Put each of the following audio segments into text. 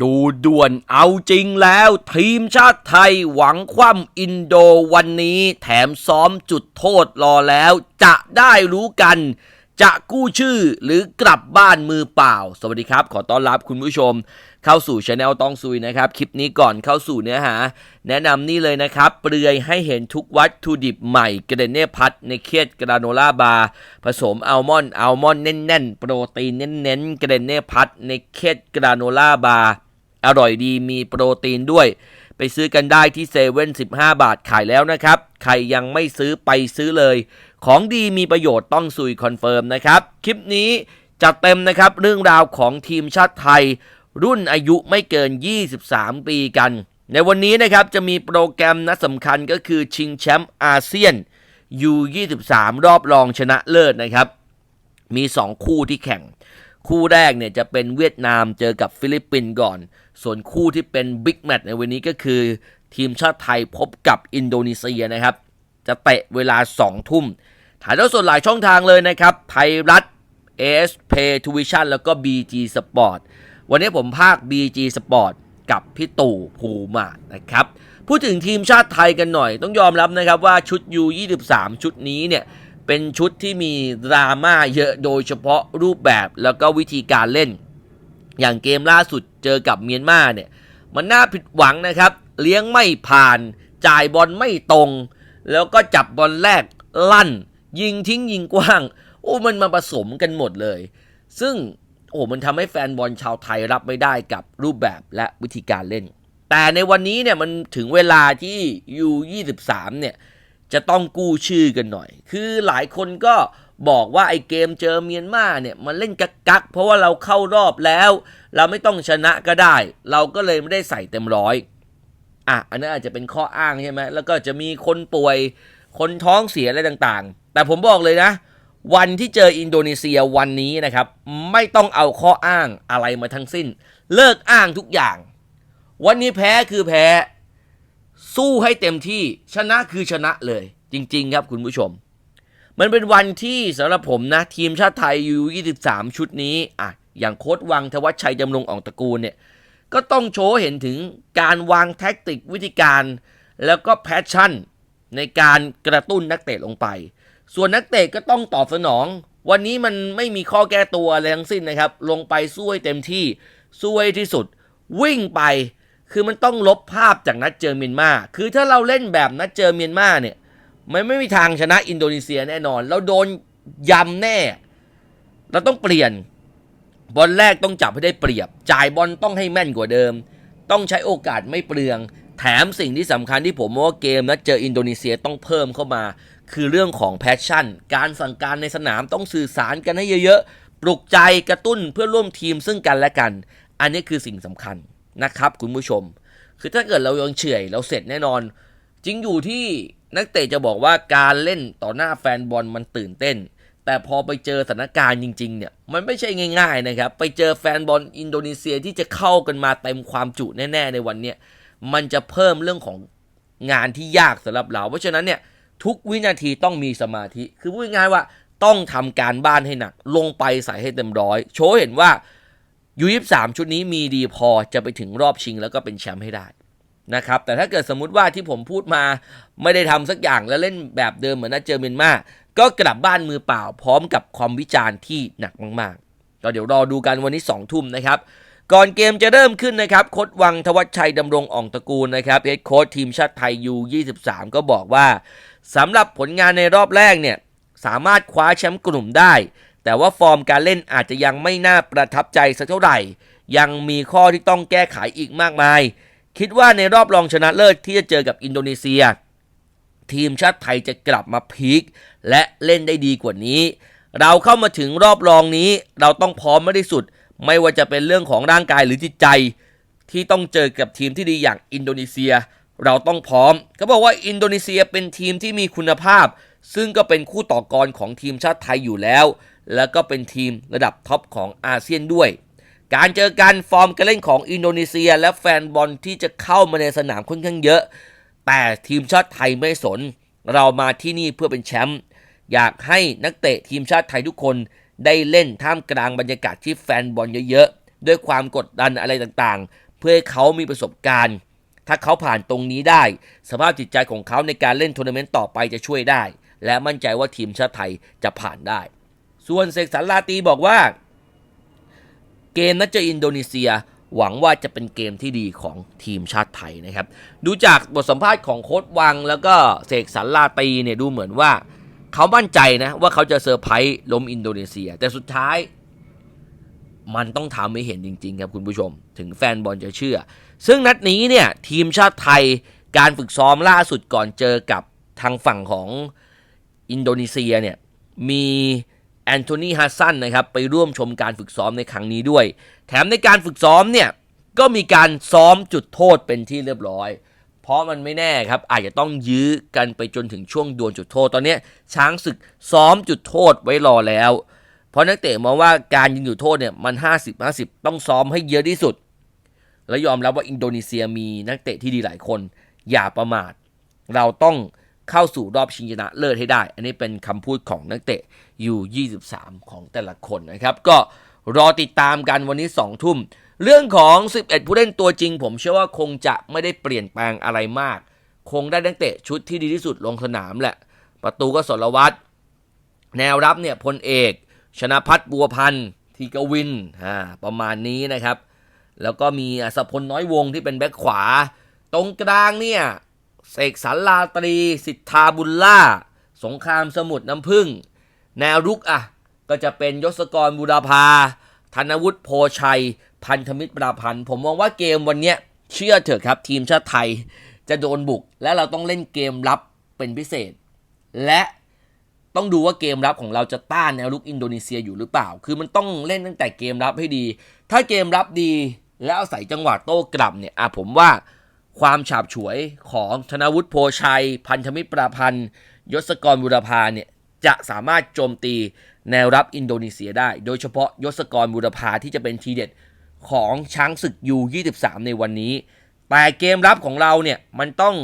ดูด่วนเอาจริงแล้ว ทีมชาติไทยหวังคว่ำอินโดวันนี้ แถมซ้อมจุดโทษรอแล้ว จะได้รู้กัน จะกู้ชื่อหรือกลับบ้านมือเปล่า สวัสดีครับ ขอต้อนรับคุณผู้ชม เข้าสู่ช anel ต้องซุยนะครับ คลิปนี้ก่อนเข้าสู่เนื้อหา แนะนำนี่เลยนะครับ เปลือยให้เห็นทุกวัตถุดิบใหม่กระเดนเน่พัดในเครียดกราโนล่าบาร์ผสมอัลมอนด์อัลมอนด์แน่นๆ โปรตีนเน้นๆกระเดนเน่พัดในเครียดกราโนล่าบาร์อร่อยดีมีโปรตีนด้วย ไปซื้อกันได้ที่เซเว่น15บาทขายแล้วนะครับ ใครยังไม่ซื้อไปซื้อเลย ของดีมีประโยชน์ต้องซุยคอนเฟิร์มนะครับ คลิปนี้จัดเต็มนะครับเรื่องราวของทีมชาติไทย รุ่นอายุไม่เกิน 23 ปีกัน ในวันนี้นะครับจะมีโปรแกรมนัดสำคัญก็คือชิงแชมป์อาเซียน U23 รอบรองชนะเลิศนะครับ มี 2 คู่ที่แข่ง คู่แรกเนี่ยจะเป็นเวียดนามเจอกับฟิลิปปินส์ก่อน ส่วนคู่ที่เป็นบิ๊กแมตช์ในวันนี้ก็คือทีมชาติไทยพบกับอินโดนีเซียนะครับ จะเตะเวลา 2 ทุ่ม ถ่ายทอดสดหลายช่องทางเลยนะครับ ไทยรัฐ AS Pay t u i t i o n แล้วก็ BG Sport วันนี้ผมภาค BG Sport กับพี่ตู่ภูมานะครับ พูดถึงทีมชาติไทยกันหน่อย ต้องยอมรับนะครับว่าชุด U23 ชุดนี้เนี่ย เป็นชุดที่มีดราม่าเยอะโดยเฉพาะรูปแบบแล้วก็วิธีการเล่น อย่างเกมล่าสุดเจอกับเมียนมาเนี่ย มันน่าผิดหวังนะครับ เลี้ยงไม่ผ่าน จ่ายบอลไม่ตรง แล้วก็จับบอลแรกลั่น ยิงทิ้งยิงกว้าง โอ้มันมาผสมกันหมดเลย ซึ่งโอ้มันทำให้แฟนบอลชาวไทยรับไม่ได้กับรูปแบบและวิธีการเล่น แต่ในวันนี้เนี่ยมันถึงเวลาที่ U23 เนี่ย จะต้องกู้ชื่อกันหน่อย คือหลายคนก็บอกว่าไอ้เกมเจอเมียนมาเนี่ยมันเล่นกักกักเพราะว่าเราเข้ารอบแล้ว เราไม่ต้องชนะก็ได้ เราก็เลยไม่ได้ใส่เต็มร้อยอะอันนั้นอาจจะเป็นข้ออ้างใช่ไหมแล้วก็จะมีคนป่วยคนท้องเสียอะไรต่างๆ แต่ผมบอกเลยนะ วันที่เจออินโดนีเซียวันนี้นะครับ ไม่ต้องเอาข้ออ้างอะไรมาทั้งสิ้น เลิกอ้างทุกอย่าง วันนี้แพ้คือแพ้ สู้ให้เต็มที่ชนะคือชนะเลย จริง ๆ ครับคุณผู้ชม มันเป็นวันที่สำหรับผมนะ ทีมชาติไทยยู23 ชุดนี้อะอย่างโค้ดวังทวัชชัยจำลงอ่องตระกูลเนี่ย ก็ต้องโชว์เห็นถึงการวางแท็กติกวิธีการแล้วก็แพชชั่นในการกระตุ้นนักเตะลงไป ส่วนนักเตะก็ต้องตอบสนอง วันนี้มันไม่มีข้อแก้ตัวอะไรทั้งสิ้นนะครับ ลงไปสู้ให้เต็มที่สู้ให้ที่สุด วิ่งไป คือมันต้องลบภาพจากนัดเจอเมียนมา คือถ้าเราเล่นแบบนัดเจอเมียนมาเนี่ย มันไม่มีทางชนะอินโดนีเซียแน่นอน เราโดนยำแน่ เราต้องเปลี่ยน บอลแรกต้องจับให้ได้เปรียบ จ่ายบอลต้องให้แม่นกว่าเดิม ต้องใช้โอกาสไม่เปลือง แถมสิ่งที่สำคัญที่ผมว่าเกมนัดเจออินโดนีเซียต้องเพิ่มเข้ามา คือเรื่องของแพชชั่น การสั่งการในสนามต้องสื่อสารกันให้เยอะๆ ปลุกใจกระตุ้นเพื่อร่วมทีมซึ่งกันและกัน อันนี้คือสิ่งสำคัญ นะครับคุณผู้ชม คือถ้าเกิดเรายังเฉื่อยเราเสร็จแน่นอน จริงอยู่ที่นักเตะจะบอกว่าการเล่นต่อหน้าแฟนบอลมันตื่นเต้น แต่พอไปเจอสถานการณ์จริง ๆ เนี่ย มันไม่ใช่ง่าย ๆ นะครับ ไปเจอแฟนบอลอินโดนีเซียที่จะเข้ากันมาเต็มความจุแน่ ๆ ในวันเนี้ยมันจะเพิ่มเรื่องของงานที่ยากสำหรับเรา เพราะฉะนั้นเนี่ยทุกวินาทีต้องมีสมาธิ คือพูดง่ายๆว่าต้องทำการบ้านให้หนัก ลงไปใส่ให้เต็มร้อย โชว์เห็นว่า ยูยี่สามชุดนี้มีดีพอจะไปถึงรอบชิงแล้วก็เป็นแชมป์ให้ได้นะครับ แต่ถ้าเกิดสมมุติว่าที่ผมพูดมาไม่ได้ทำสักอย่างแล้วเล่นแบบเดิมเหมือนนัดเจอเมียนมาก็กลับบ้านมือเปล่าพร้อมกับความวิจารณ์ที่หนักมากๆ ก็เดี๋ยวรอดูกันวันนี้2ทุ่มนะครับ ก่อนเกมจะเริ่มขึ้นนะครับโค้ดวังทวัชชัยดำรงอ่องตระกูลนะครับเฮดโค้ชทีมชาติไทยยู23ก็บอกว่าสำหรับผลงานในรอบแรกเนี่ยสามารถคว้าแชมป์กลุ่มได้ แต่ว่าฟอร์มการเล่นอาจจะยังไม่น่าประทับใจสักเท่าไหร่ ยังมีข้อที่ต้องแก้ไขอีกมากมาย คิดว่าในรอบรองชนะเลิศที่จะเจอกับอินโดนีเซีย ทีมชาติไทยจะกลับมาพีคและเล่นได้ดีกว่านี้ เราเข้ามาถึงรอบรองนี้ เราต้องพร้อมไม่ได้สุด ไม่ว่าจะเป็นเรื่องของร่างกายหรือจิตใจ ที่ต้องเจอกับทีมที่ดีอย่างอินโดนีเซีย เราต้องพร้อมเขาบอกว่าอินโดนีเซียเป็นทีมที่มีคุณภาพ ซึ่งก็เป็นคู่ต่อกรของทีมชาติไทยอยู่แล้ว แล้วก็เป็นทีมระดับท็อปของอาเซียนด้วย การเจอกันฟอร์มการเล่นของอินโดนีเซีย และแฟนบอลที่จะเข้ามาในสนามค่อนข้างเยอะ แต่ทีมชาติไทยไม่สน เรามาที่นี่เพื่อเป็นแชมป์อยากให้นักเตะทีมชาติไทยทุกคนได้เล่นท่ามกลางบรรยากาศที่แฟนบอลเยอะๆ ด้วยความกดดันอะไรต่างๆ เพื่อให้เขามีประสบการณ์ ถ้าเขาผ่านตรงนี้ได้ สภาพจิตใจของเขาในการเล่นทัวร์นาเมนต์ต่อไปจะช่วยได้ และมั่นใจว่าทีมชาติไทยจะผ่านได้ ส่วนเสกสรรลาตีบอกว่า เกมนัดเจออินโดนีเซีย หวังว่าจะเป็นเกมที่ดีของทีมชาติไทยนะครับ ดูจากบทสัมภาษณ์ของโค้ชวังแล้วก็เสกสรรลาตีเนี่ยดูเหมือนว่า เขามั่นใจนะว่าเขาจะเซอร์ไพรส์ล้มอินโดนีเซีย แต่สุดท้ายมันต้องทำให้เห็นจริง ๆ ครับคุณผู้ชม ถึงแฟนบอลจะเชื่อ ซึ่งนัดนี้เนี่ยทีมชาติไทยการฝึกซ้อมล่าสุดก่อนเจอกับทางฝั่งของอินโดนีเซียเนี่ยมี อนโทนีฮัสซันนะครับไปร่วมชมการฝึกซ้อมในครั้งนี้ด้วย แถมในการฝึกซ้อมเนี่ยก็มีการซ้อมจุดโทษเป็นที่เรียบร้อย เพราะมันไม่แน่ครับ อาจจะต้องยื้อกันไปจนถึงช่วงดวลจุดโทษ ตอนนี้ช้างศึกซ้อมจุดโทษไว้รอแล้ว เพราะนักเตะมองว่าการยิงจุดโทษเนี่ยมัน 50 50 ต้องซ้อมให้เยอะที่สุด และยอมรับว่าอินโดนีเซียมีนักเตะที่ดีหลายคน อย่าประมาท เราต้อง เข้าสู่รอบชิงชนะเลิศให้ได้ อันนี้เป็นคำพูดของนักเตะอยู่ 23 ของแต่ละคนนะครับ ก็รอติดตามกันวันนี้ 2 ทุ่ม เรื่องของ 11 ผู้เล่นตัวจริง ผมเชื่อว่าคงจะไม่ได้เปลี่ยนแปลงอะไรมาก คงได้นักเตะชุดที่ดีที่สุดลงสนามแหละ ประตูก็สรวัตรแนวรับเนี่ยพลเอก ชนะพัฒน์บัวพันธ์ทีกวินอ่าประมาณนี้นะครับ แล้วก็มีอัศพลน้อยวงที่เป็นแบ็คขวา ตรงกลางเนี่ย เสกสรรลาตรี สิทธาบุญล่า สงครามสมุทรน้ำพึ่ง แนวรุกอะ ก็จะเป็นยศกรบุรพา ธนวุฒิโพชัย พันธมิตรปราพันธ์ ผมมองว่าเกมวันเนี้ยเชื่อเถอะครับ ทีมชาติไทยจะโดนบุก และเราต้องเล่นเกมรับเป็นพิเศษ และต้องดูว่าเกมรับของเราจะต้านแนวรุกอินโดนีเซียอยู่หรือเปล่า คือมันต้องเล่นตั้งแต่เกมรับให้ดี ถ้าเกมรับดีแล้วอาศัยจังหวะโต้กลับเนี่ยอะผมว่า ความฉาบฉวยของธนวุฒิโพชัย พันธมิตรปราพันธ์ยศกรบุรพาเนี่ยจะสามารถโจมตีแนวรับอินโดนีเซียได้ โดยเฉพาะยศกรบุรพาที่จะเป็นทีเด็ดของช้างศึกยู23 ในวันนี้ แต่เกมรับของเราเนี่ยมันต้อง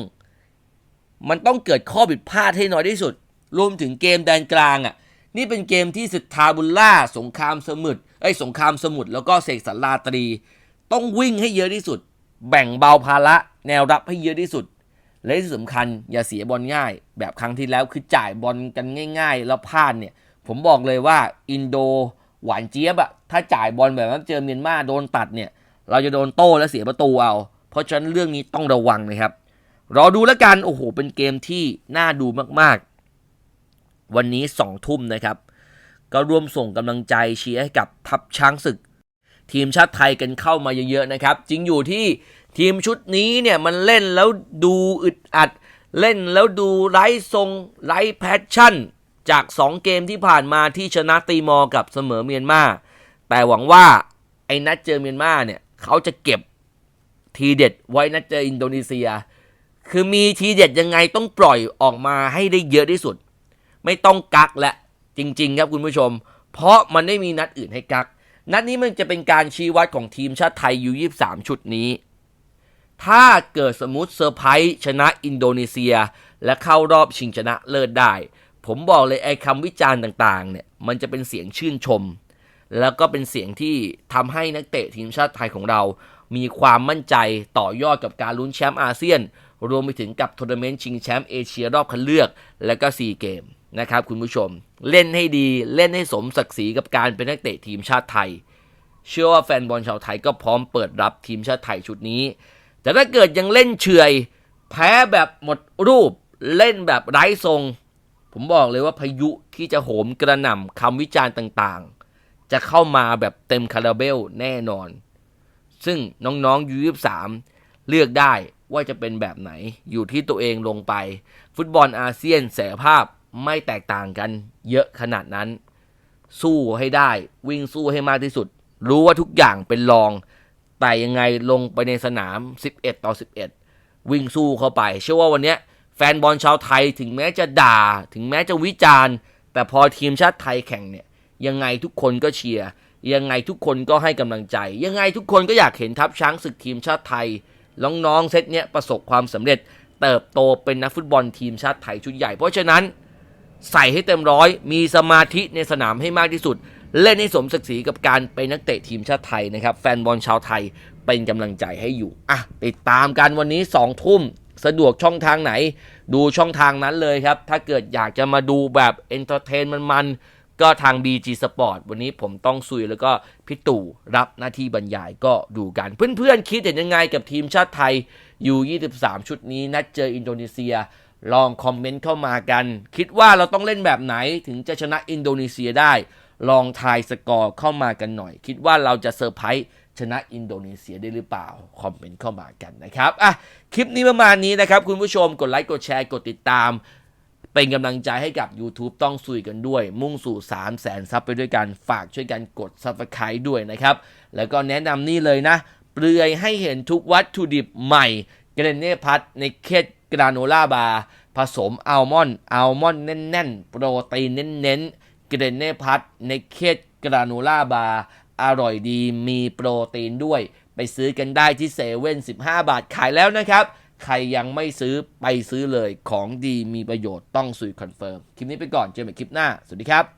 มันต้องเกิดข้อผิดพลาดให้น้อยที่สุด รวมถึงเกมแดนกลางอะ นี่เป็นเกมที่สิทธาบุลล่า สงครามสมุทรไอ้สงครามสมุทรแล้วก็เสกสรรลาตรี ต้องวิ่งให้เยอะที่สุด แบ่งเบาภาระ แนวรับให้เยอะที่สุด และที่สำคัญอย่าเสียบอลง่าย แบบครั้งที่แล้วคือจ่ายบอลกันง่าย ๆ แล้วพลาดเนี่ย ผมบอกเลยว่าอินโดหวานเจี๊ยบอะถ้าจ่ายบอลแบบนั้นเจอเมียนมาโดนตัดเนี่ย เราจะโดนโต้และเสียประตูเอา เพราะฉะนั้นเรื่องนี้ต้องระวังนะครับ รอดูแล้วกัน โอ้โห เป็นเกมที่น่าดูมากๆ วันนี้สองทุ่มนะครับ ก็ร่วมส่งกำลังใจเชียร์ให้กับทัพช้างศึก ทีมชาติไทยกันเข้ามาเยอะๆนะครับ จริงอยู่ที่ ทีมชุดนี้เนี่ยมันเล่นแล้วดูอึดอัด เล่นแล้วดูไร้ทรงไร้แพชชั่น จาก 2 เกมที่ผ่านมาที่ชนะตีมอร์กับเสมอเมียนมาแต่หวังว่าไอ้นัดเจอเมียนมาเนี่ยเขาจะเก็บทีเด็ดไว้นัดเจออินโดนีเซีย คือมีทีเด็ดยังไงต้องปล่อยออกมาให้ได้เยอะที่สุด ไม่ต้องกักและจริง ๆ ครับคุณผู้ชม เพราะมันไม่มีนัดอื่นให้กัก นัดนี้มันจะเป็นการชี้วัดของทีมชาติไทยยู23ชุดนี้ ถ้าเกิดสมมติเซอร์ไพรส์ชนะอินโดนีเซีย และเข้ารอบชิงชนะเลิศได้ ผมบอกเลยไอ้คำวิจารณ์ต่างๆเนี่ยมันจะเป็นเสียงชื่นชม แล้วก็เป็นเสียงที่ทำให้นักเตะทีมชาติไทยของเรา มีความมั่นใจต่อยอดกับการลุ้นแชมป์อาเซียน รวมไปถึงกับทัวร์นาเมนต์ชิงแชมป์เอเชียรอบคัดเลือก และก็ซีเกมนะครับคุณผู้ชม เล่นให้ดีเล่นให้สมศักดิ์ศรีกับการเป็นนักเตะทีมชาติไทย เชื่อว่าแฟนบอลชาวไทยก็พร้อมเปิดรับทีมชาติไทยชุดนี้ แต่ถ้าเกิดยังเล่นเฉยแพ้แบบหมดรูปเล่นแบบไร้ทรง ผมบอกเลยว่าพายุที่จะโหมกระหน่ำคำวิจารณ์ต่างๆ จะเข้ามาแบบเต็มคาราเบลแน่นอน ซึ่งน้องๆยูยสามเลือกได้ว่าจะเป็นแบบไหนอยู่ที่ตัวเองลงไป ฟุตบอลอาเซียนแสภาพไม่แตกต่างกันเยอะขนาดนั้น สู้ให้ได้วิ่งสู้ให้มากที่สุด รู้ว่าทุกอย่างเป็นรอง แต่ยังไงลงไปในสนาม 11 ต่อ 11 วิ่งสู้เข้าไป เชื่อว่าวันนี้แฟนบอลชาวไทยถึงแม้จะด่า ถึงแม้จะวิจารณ์ แต่พอทีมชาติไทยแข่งเนี่ย ยังไงทุกคนก็เชียร์ยังไงทุกคนก็ให้กำลังใจ ยังไงทุกคนก็อยากเห็นทัพช้างศึกทีมชาติไทยน้องๆเซตเนี้ยประสบความสำเร็จ เติบโตเป็นนักฟุตบอลทีมชาติไทยชุดใหญ่ เพราะฉะนั้นใส่ให้เต็มร้อยมีสมาธิในสนามให้มากที่สุด เล่นให้สมศักดิ์ศรีกับการเป็นนักเตะทีมชาติไทยนะครับ แฟนบอลชาวไทยเป็นกำลังใจให้อยู่อะติดตามกันวันนี้2ทุ่มสะดวกช่องทางไหน ดูช่องทางนั้นเลยครับ ถ้าเกิดอยากจะมาดูแบบเอนเตอร์เทนมันๆก็ทาง BG Sport วันนี้ผมต้องซุยแล้วก็พี่ตู่รับหน้าที่บรรยายก็ดูกัน เพื่อนๆคิดเห็นยังไงกับทีมชาติไทยยู23 ชุดนี้ นัดเจออินโดนีเซีย ลองคอมเมนต์เข้ามากัน คิดว่าเราต้องเล่นแบบไหนถึงจะชนะอินโดนีเซียได้ ลองทายสกอร์เข้ามากันหน่อย คิดว่าเราจะเซอร์ไพรส์ชนะอินโดนีเซียได้หรือเปล่า คอมเมนต์เข้ามากันนะครับอะคลิปนี้ประมาณนี้นะครับ คุณผู้ชมกดไลค์กดแชร์กดติดตาม เป็นกำลังใจให้กับ YouTube ต้องซุยกันด้วย มุ่งสู่3 0 0แสนซับไปด้วยกัน ฝากช่วยกันกด Subscribe ด้วยนะครับ แล้วก็แนะนำนี่เลยนะเปลือยให้เห็นทุกวัตถุดิบใหม่เกรเน่พัทในเคสกราโนล่าบาร์ผสมอัลมอนด์อัลมอนด์แน่นๆ โปรตีนเน้นๆ เกรเน่พัทในเคสกราโนล่าบาร์อร่อยดีมีโปรตีนด้วย ไปซื้อกันได้ที่เซเว่น15 บาทขายแล้วนะครับ ใครยังไม่ซื้อไปซื้อเลยของดีมีประโยชน์ต้องซุยคอนเฟิร์ม คลิปนี้ไปก่อนเจอกันใหม่คลิปหน้า สวัสดีครับ